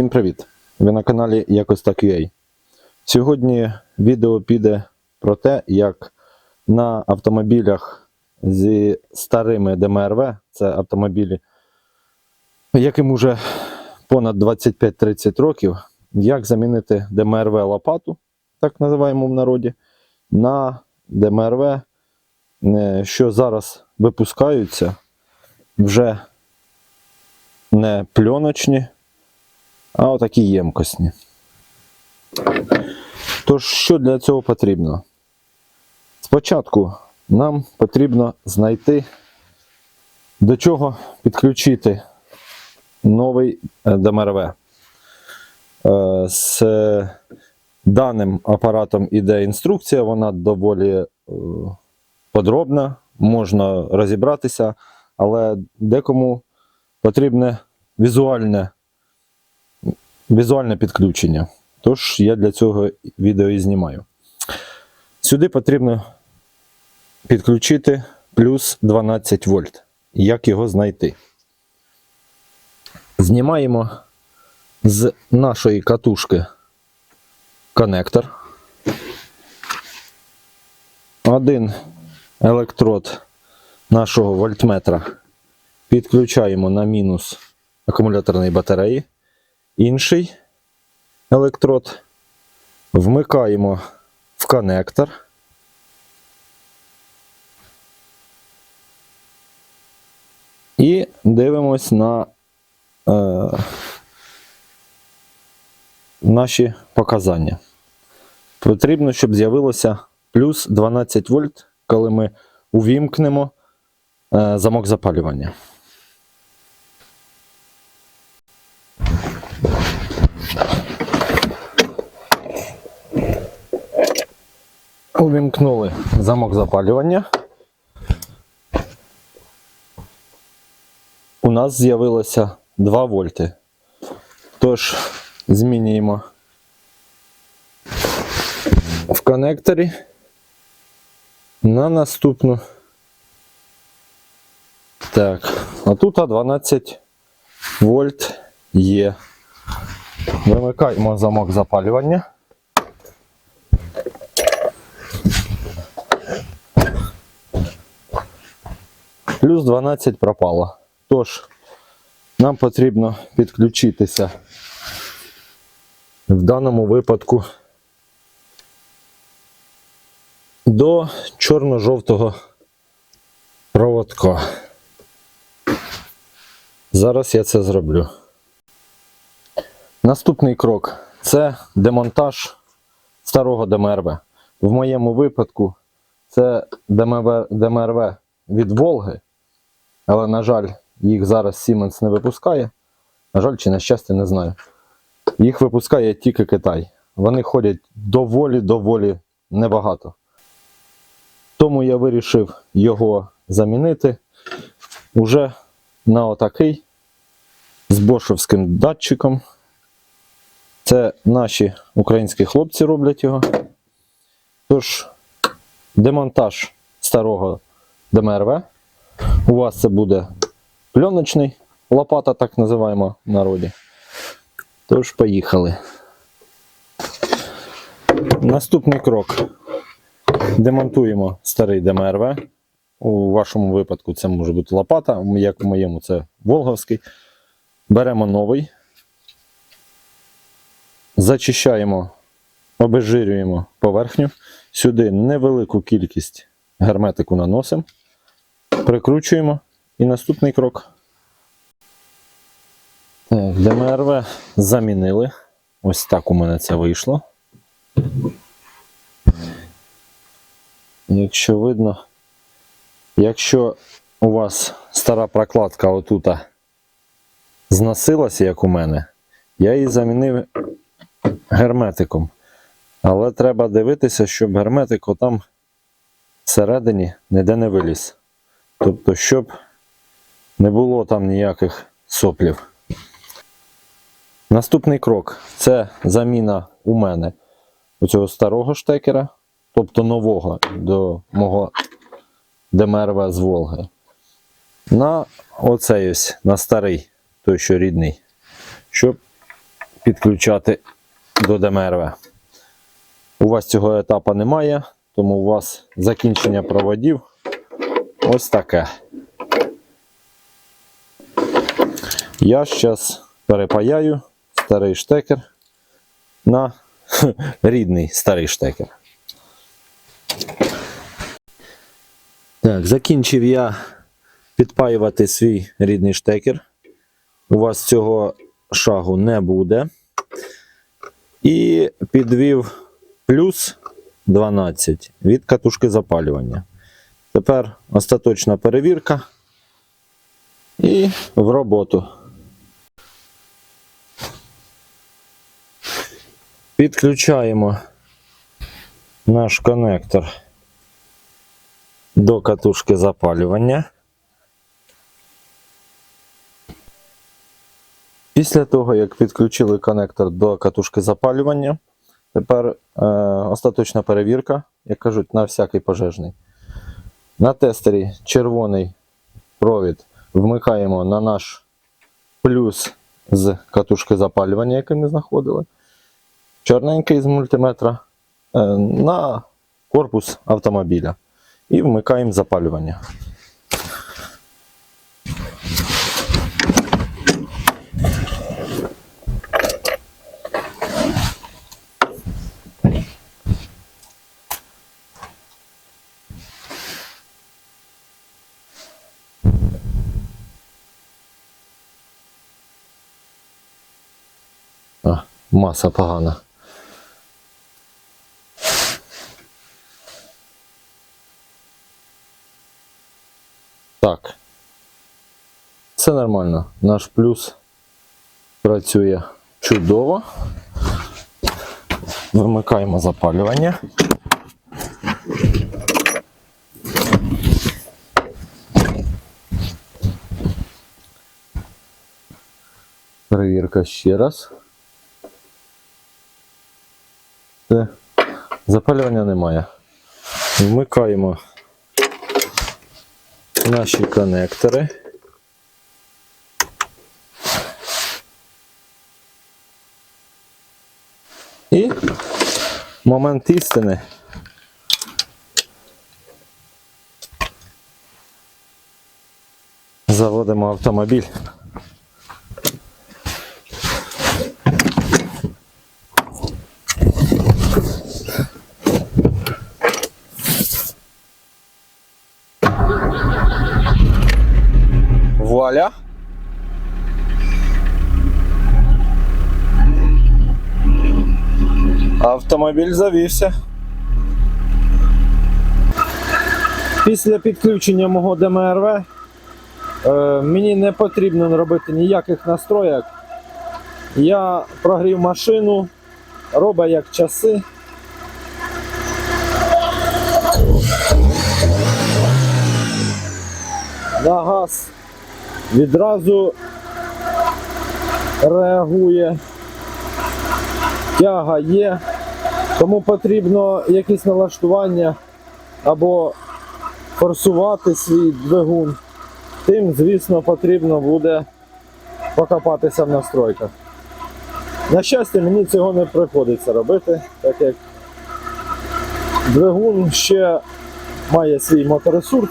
Всім привіт! Ви на каналі Якось так UA. Сьогодні відео піде про те, як на автомобілях зі старими ДМРВ, це автомобілі, яким уже понад 25-30 років, як замінити ДМРВ лопату, так називаємо в народі, на ДМРВ, е, що зараз випускаються вже не пленочні, а отакі ємкосні. Тож, що для цього потрібно? Спочатку нам потрібно знайти, до чого підключити новий е, ДМРВ. Е, З даним апаратом іде інструкція, вона доволі е, подробна, можна розібратися, але декому потрібне візуальне, візуальне підключення. Тож я для цього відео і знімаю. Сюди потрібно підключити плюс 12 вольт. Як його знайти? Знімаємо з нашої катушки коннектор. Один електрод нашого вольтметра підключаємо на мінус акумуляторної батареї. Інший електрод вмикаємо в коннектор. І дивимось на е, наші показання. Потрібно, щоб з'явилося плюс 12 вольт, коли ми увімкнемо е, замок запалювання. Увімкнули замок запалювання. У нас з'явилося 2 вольти. Тож змінюємо в коннекторі на наступну. Так, а тут 12 вольт є. Вимикаємо замок запалювання. Плюс 12 пропало. Тож, нам потрібно підключитися в даному випадку до чорно-жовтого проводка. Зараз я це зроблю. Наступний крок це демонтаж старого ДМРВ. В моєму випадку це ДМРВ, ДМРВ від Волги, але, на жаль, їх зараз Siemens не випускає. На жаль, чи на щастя, не знаю. Їх випускає тільки Китай. Вони ходять доволі-доволі небагато. Тому я вирішив його замінити уже на отакий з бошовським датчиком. Це наші українські хлопці роблять його. Тож, демонтаж старого ДМРВ. У вас це буде пленочний лопата, так називаємо в народі. Тож, поїхали. Наступний крок. Демонтуємо старий ДМРВ. У вашому випадку це може бути лопата, як в моєму це Волговський. Беремо новий. Зачищаємо, обезжирюємо поверхню. Сюди невелику кількість герметику наносимо. Прикручуємо. І наступний крок. Так, ДМРВ замінили. Ось так у мене це вийшло. Якщо видно, якщо у вас стара прокладка отута зносилася, як у мене, я її замінив герметиком. Але треба дивитися, щоб герметик отам всередині ніде не виліз. Тобто, щоб не було там ніяких соплів. Наступний крок це заміна у мене оцього старого штекера, тобто нового до мого ДМРВ з Волги. На оцей ось, на старий, той, що рідний, щоб підключати до ДМРВ. У вас цього етапу немає, тому у вас закінчення проводів ось таке. Я зараз перепаяю старий штекер на рідний старий штекер. Так, закінчив я підпаювати свій рідний штекер. У вас цього шагу не буде. І підвів плюс 12 від катушки запалювання. Тепер остаточна перевірка і в роботу. Підключаємо наш коннектор до катушки запалювання. Після того, як підключили коннектор до катушки запалювання, тепер е, остаточна перевірка, як кажуть, на всякий пожежний. На тестері червоний провід вмикаємо на наш плюс з катушки запалювання, який ми знаходили. Чорненький з мультиметра е, на корпус автомобіля. І вмикаємо запалювання. А, маса погана. Так. Все нормально. Наш плюс працює чудово. Вимикаємо запалювання. Перевірка ще раз. Все. Запалювання немає. Вмикаємо наші конектори. І момент істини. Заводимо автомобіль. Вуаля. Автомобіль завівся. Після підключення мого ДМРВ е, мені не потрібно робити ніяких настроєк. Я прогрів машину, робить як часи. На газ відразу реагує, тяга є, тому потрібно якісь налаштування або форсувати свій двигун. Тим, звісно, потрібно буде покопатися в настройках. На щастя, мені цього не приходиться робити, так як двигун ще має свій моторесурс.